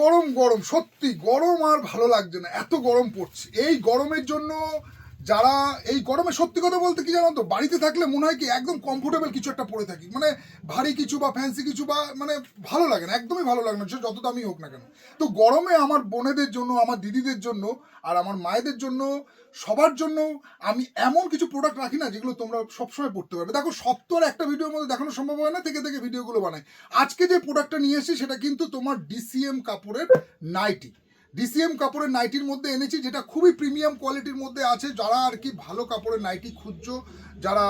গরম গরম সত্যি গরম আর ভালো লাগছে না এত গরম পড়ছে। এই গরমের জন্য যারা এই গরমে সত্যি কথা বলতে কি জানো তো, বাড়িতে থাকলে মনে হয় কি একদম কমফোর্টেবল কিছু একটা পরে থাকি। মানে ভারী কিছু বা ফ্যান্সি কিছু বা মানে ভালো লাগে না, একদমই ভালো লাগে না যত দামি হোক না কেন। তো গরমে আমার বোনেদের জন্য, আমার দিদিদের জন্য আর আমার মায়েদের জন্য, সবার জন্য আমি এমন কিছু প্রোডাক্ট রাখি না যেগুলো তোমরা সবসময় পড়তে পারবে। দেখো তো একটা ভিডিওর মধ্যে দেখানো সম্ভব হয় না, থেকে থেকে ভিডিওগুলো বানাই। আজকে যে প্রোডাক্টটা নিয়ে এসেছি, সেটা কিন্তু তোমার ডিসিএম কাপড়ের নাইটি ডিসিএম কাপড়ের নাইটির মধ্যে এনেছি, যেটা খুবই প্রিমিয়াম কোয়ালিটির মধ্যে আছে। যারা আর কি ভালো কাপড়ের নাইটি খুঁজছো, যারা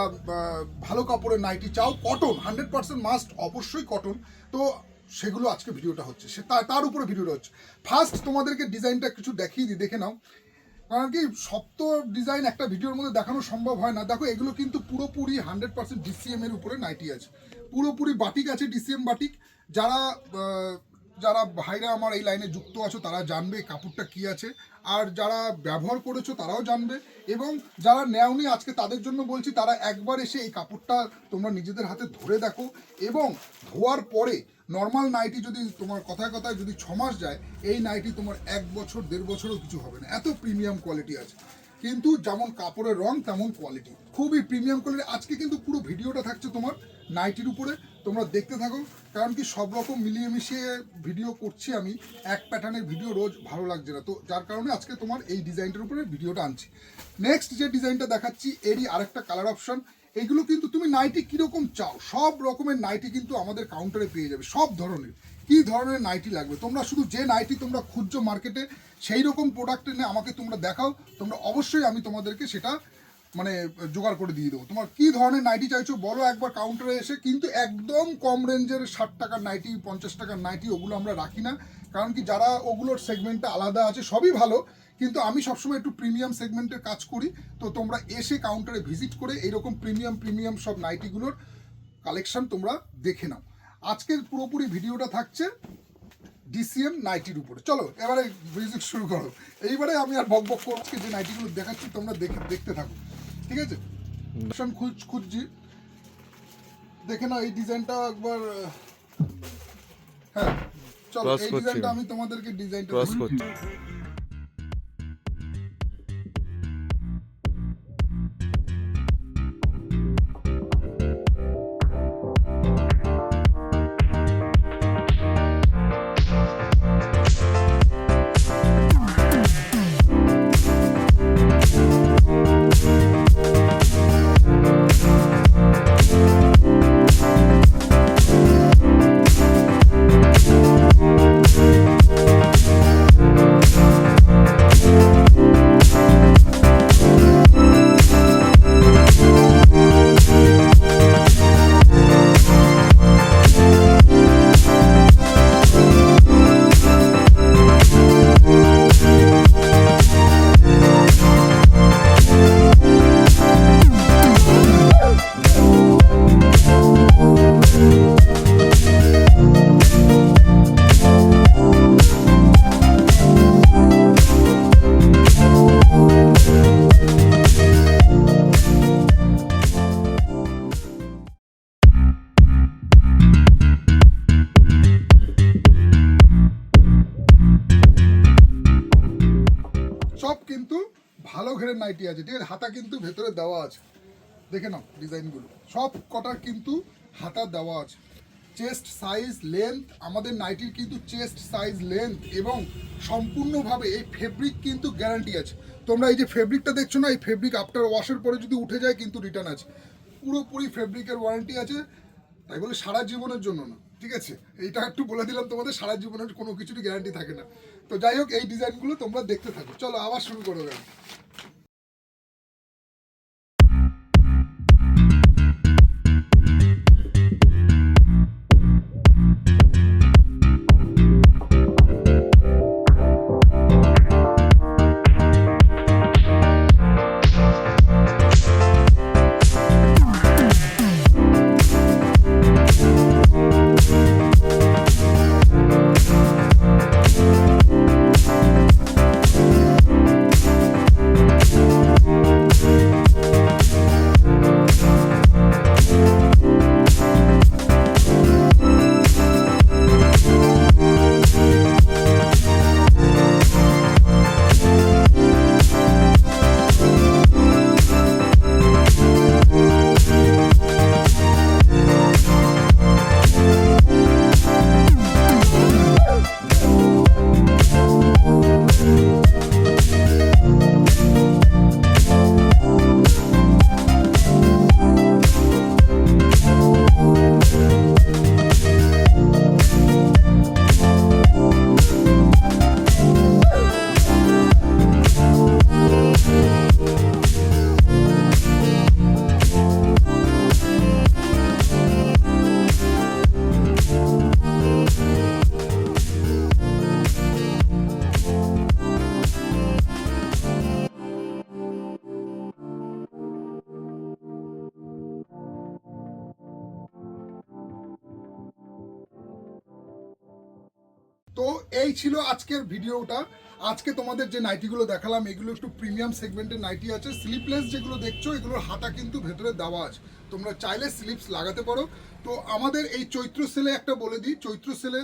ভালো কাপড়ের নাইটি চাও কটন হান্ড্রেড পার্সেন্ট মাস্ট অবশ্যই কটন তো সেগুলো আজকে ভিডিওটা হচ্ছে। সে তার উপরে ভিডিওটা হচ্ছে। ফার্স্ট তোমাদেরকে ডিজাইনটা কিছু দেখিয়ে দিই, দেখে নাও। কারণ কি সব তো ডিজাইন একটা ভিডিওর মধ্যে দেখানো সম্ভব হয় না। দেখো, এগুলো কিন্তু পুরোপুরি হান্ড্রেড পার্সেন্ট ডিসিএম এর উপরে নাইটি আছে। পুরোপুরি বাটিক আছে ডিসিএম বাটিক। যারা যারা ভাইরা আমার এই লাইনে যুক্ত আছো, তারা জানবে কাপড়টা কি আছে। আর যারা ব্যবহার করেছ, তারাও জানবে। এবং যারা নেওনি, আজকে তাদের জন্য বলছি, তারা একবার এসে এই কাপড়টা তোমরা নিজেদের হাতে ধরে দেখো। এবং ধোয়ার পরে নর্মাল নাইটি যদি তোমার কথায় কথায় যদি ছ মাস যায়, এই নাইটি তোমার এক বছর, দেড় বছরও কিছু হবে না। এত প্রিমিয়াম কোয়ালিটি আছে। কিন্তু যেমন কাপড়ের রং, তেমন কোয়ালিটি খুবই প্রিমিয়াম কোয়ালিটি আজকে কিন্তু পুরো ভিডিওটা থাকছে তোমার নাইটির উপরে। তোমরা দেখতে থাকো, কারণ কি সব রকম মিলিয়ে মিশিয়ে ভিডিও করছি আমি। এক প্যাটার্নের ভিডিও রোজ ভালো লাগছে না। তো যার কারণে আজকে তোমার এই ডিজাইনটার উপরে ভিডিওটা আনছি। নেক্সট যে ডিজাইনটা দেখাচ্ছি, এরই আরেকটা কালার অপশন এইগুলো কিন্তু তুমি নাইটি কীরকম চাও? সব রকমের নাইটি কিন্তু আমাদের কাউন্টারে পেয়ে যাবে, সব ধরনের। কি ধরনের নাইটি লাগবে? তোমরা শুধু যে নাইটি তোমরা খুঁজছো মার্কেটে সেই রকম প্রোডাক্ট এনে আমাকে তোমরা দেখাও। তোমরা অবশ্যই আমি তোমাদেরকে সেটা মানে জোগাড় করে দিয়ে দেবো। তোমার কি ধরনের নাইটি চাইছো বলো একবার কাউন্টারে এসে। কিন্তু একদম কম রেঞ্জের ষাট টাকার নাইটি, পঞ্চাশ টাকার নাইটি ওগুলো আমরা রাখি না। কারণ কি, যারা ওগুলোর সেগমেন্টটা আলাদা আছে, সবই ভালো। কিন্তু আমি সবসময় একটু প্রিমিয়াম সেগমেন্টের কাজ করি। তো তোমরা এসে কাউন্টারে ভিজিট করে এইরকম প্রিমিয়াম প্রিমিয়াম সব নাইটিগুলোর কালেকশন তোমরা দেখে নাও। আজকের পুরোপুরি ভিডিওটা থাকছে ডিসিএম নাইটির উপরে। চলো, এবারে ভিজিট শুরু করো। এইবারে আমি আর বক বক করছি যে নাইটিগুলো দেখাচ্ছি, তোমরা দেখে, দেখতে থাকো। ঠিক আছে? খুঁজ খুঁজছি। দেখে না এই ডিজাইনটা একবার হ্যাঁ চলো এই ডিজাইনটা আমি। আমি তোমাদেরকে ডিজাইনটা ঘেরের নাইটি আছে, ঠিক আছে? হাতা কিন্তু ভেতরে দেওয়া আছে। দেখে নাও ডিজাইনগুলো। সব কটার কিন্তু হাতা দেওয়া আছে। চেস্ট সাইজ লেন্থ আমাদের নাইটির কিন্তু চেস্ট সাইজ লেন্থ এবং সম্পূর্ণভাবে এই ফেব্রিক কিন্তু গ্যারান্টি আছে। তোমরা এই যে ফেব্রিকটা দেখছ না, এই ফেব্রিক আফটার ওয়াশের পরে যদি উঠে যায় কিন্তু রিটার্ন আছে। পুরোপুরি ফেব্রিকের ওয়ারেন্টি আছে, তাই বলে সারা জীবনের জন্য না, ঠিক আছে? এইটা একটু বলে দিলাম তোমাদের, সারা জীবনের কোনো কিছুরই গ্যারান্টি থাকে না। তো যাই হোক, এই ডিজাইনগুলো তোমরা দেখতে থাকো। চলো আবার শুরু করে করো গান এই ছিল আজকের ভিডিওটা। আজকে তোমাদের যে নাইটিগুলো দেখালাম, এগুলো একটু প্রিমিয়াম সেগমেন্টের নাইটি আছে। স্লিপলেস যেগুলো দেখছ, এগুলোর হাতা কিন্তু ভেতরে দেওয়া আছে। তোমরা চাইলে স্লিপস লাগাতে পারো। তো আমাদের এই চৈত্র সেলে একটা বলে দিই, চৈত্র সেলে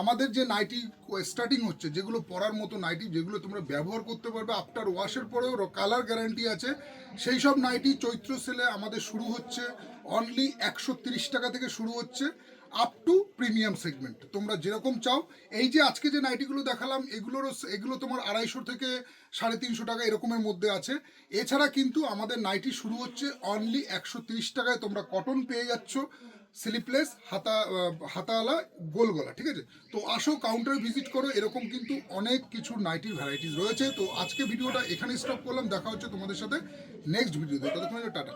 আমাদের যে নাইটি স্টার্টিং হচ্ছে, যেগুলো পরার মতো নাইটি, যেগুলো তোমরা ব্যবহার করতে পারবে আফটার ওয়াশের পরেও কালার গ্যারান্টি আছে। সেই সব নাইটি চৈত্র সেলে আমাদের শুরু হচ্ছে অনলি একশো টাকা থেকে শুরু হচ্ছে। আপ টু প্রিমিয়াম সেগমেন্ট তোমরা যেরকম চাও, এই যে আজকে যে নাইটিগুলো দেখালাম, এগুলোরও এগুলো তোমার আড়াইশো থেকে সাড়ে তিনশো টাকা এরকমের মধ্যে আছে। এছাড়া কিন্তু আমাদের নাইটি শুরু হচ্ছে অনলি একশো তিরিশ টাকায়। তোমরা কটন পেয়ে যাচ্ছ স্লিপলেস হাতা হাতাওয়ালা গোল গলা ঠিক আছে? তো আসো কাউন্টারে ভিজিট করো, এরকম কিন্তু অনেক কিছু নাইটির ভ্যারাইটিস রয়েছে। তো আজকে ভিডিওটা এখানে স্টপ করলাম। দেখা হচ্ছে তোমাদের সাথে নেক্সট ভিডিওতে ততক্ষণ টাটা।